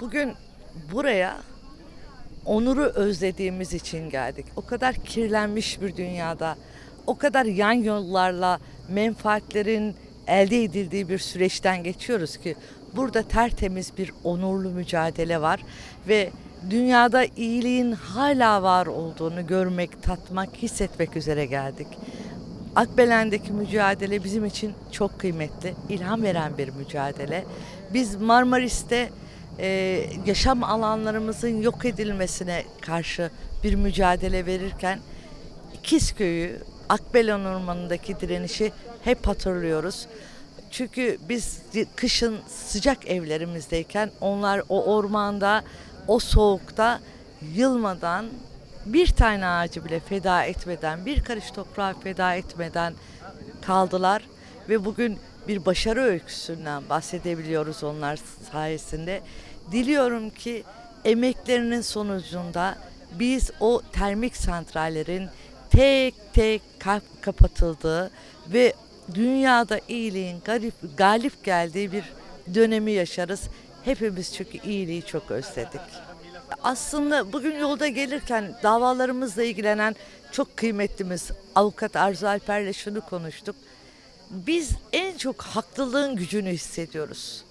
Bugün buraya onuru özlediğimiz için geldik. O kadar kirlenmiş bir dünyada, o kadar yan yollarla menfaatlerin elde edildiği bir süreçten geçiyoruz ki burada tertemiz bir onurlu mücadele var ve dünyada iyiliğin hala var olduğunu görmek, tatmak, hissetmek üzere geldik. Akbelen'deki mücadele bizim için çok kıymetli, ilham veren bir mücadele. Biz Marmaris'te e, yaşam alanlarımızın yok edilmesine karşı bir mücadele verirken İkizköy'ü, Akbelen Ormanı'ndaki direnişi hep hatırlıyoruz. Çünkü biz kışın sıcak evlerimizdeyken onlar o ormanda, o soğukta yılmadan bir tane ağacı bile feda etmeden, bir karış toprağı feda etmeden kaldılar ve bugün bir başarı öyküsünden bahsedebiliyoruz onlar sayesinde. Diliyorum ki emeklerinin sonucunda biz o termik santrallerin tek tek kap- kapatıldığı ve dünyada iyiliğin galip, galip geldiği bir dönemi yaşarız. Hepimiz çünkü iyiliği çok özledik. Aslında bugün yolda gelirken davalarımızla ilgilenen çok kıymetlimiz avukat Arzu Alper'le şunu konuştuk. Biz en çok haklılığın gücünü hissediyoruz.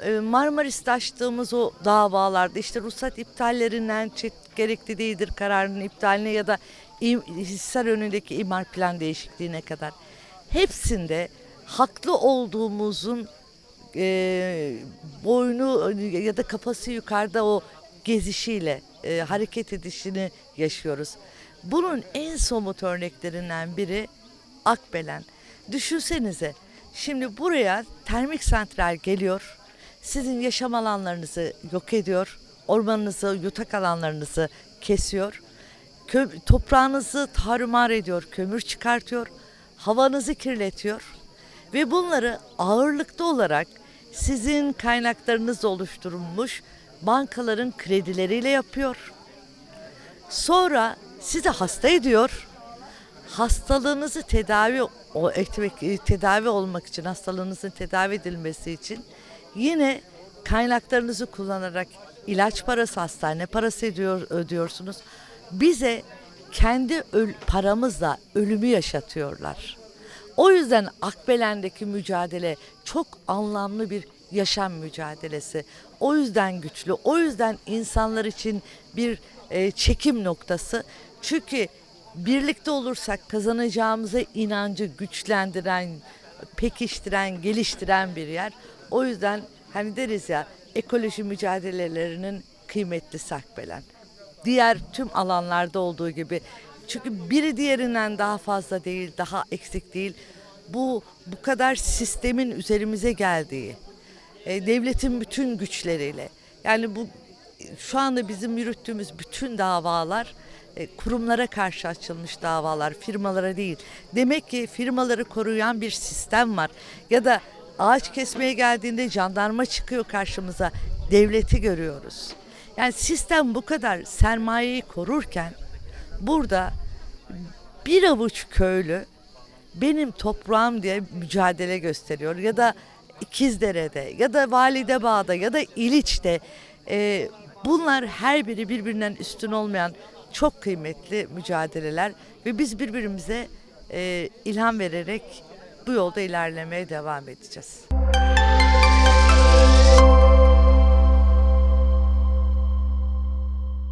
Ee, Marmaris'te açtığımız o davalarda işte ruhsat iptallerinden gerekli değildir kararının iptaline ya da Hisar önündeki imar plan değişikliğine kadar hepsinde haklı olduğumuzun e, boynu ya da kafası yukarıda o gezişiyle e, hareket edişini yaşıyoruz. Bunun en somut örneklerinden biri Akbelen. Düşünsenize şimdi buraya termik santral geliyor. Sizin yaşam alanlarınızı yok ediyor. Ormanınızı, yutak alanlarınızı kesiyor. Kö- toprağınızı tarumar ediyor, kömür çıkartıyor. Havanızı kirletiyor. Ve bunları ağırlıklı olarak sizin kaynaklarınız oluşturulmuş bankaların kredileriyle yapıyor. Sonra sizi hasta ediyor. Hastalığınızı tedavi o e, tedavi olmak için hastalığınızın tedavi edilmesi için yine kaynaklarınızı kullanarak ilaç parası, hastane parası ediyor, ödüyorsunuz. Bize kendi öl- paramızla ölümü yaşatıyorlar. O yüzden Akbelen'deki mücadele çok anlamlı bir yaşam mücadelesi. O yüzden güçlü, o yüzden insanlar için bir e, çekim noktası. Çünkü birlikte olursak kazanacağımıza inancı güçlendiren, pekiştiren, geliştiren bir yer. O yüzden hani deriz ya ekoloji mücadelelerinin kıymetlisi Akbelen. Diğer tüm alanlarda olduğu gibi. Çünkü biri diğerinden daha fazla değil, daha eksik değil. Bu bu kadar sistemin üzerimize geldiği, e, devletin bütün güçleriyle. Yani bu şu anda bizim yürüttüğümüz bütün davalar e, kurumlara karşı açılmış davalar, firmalara değil. Demek ki firmaları koruyan bir sistem var. Ya da ağaç kesmeye geldiğinde jandarma çıkıyor karşımıza. Devleti görüyoruz. Yani sistem bu kadar sermayeyi korurken burada bir avuç köylü benim toprağım diye mücadele gösteriyor ya da İkizdere'de ya da Validebağ'da ya da İliç'te e, bunlar her biri birbirinden üstün olmayan çok kıymetli mücadeleler ve biz birbirimize e, ilham vererek bu yolda ilerlemeye devam edeceğiz.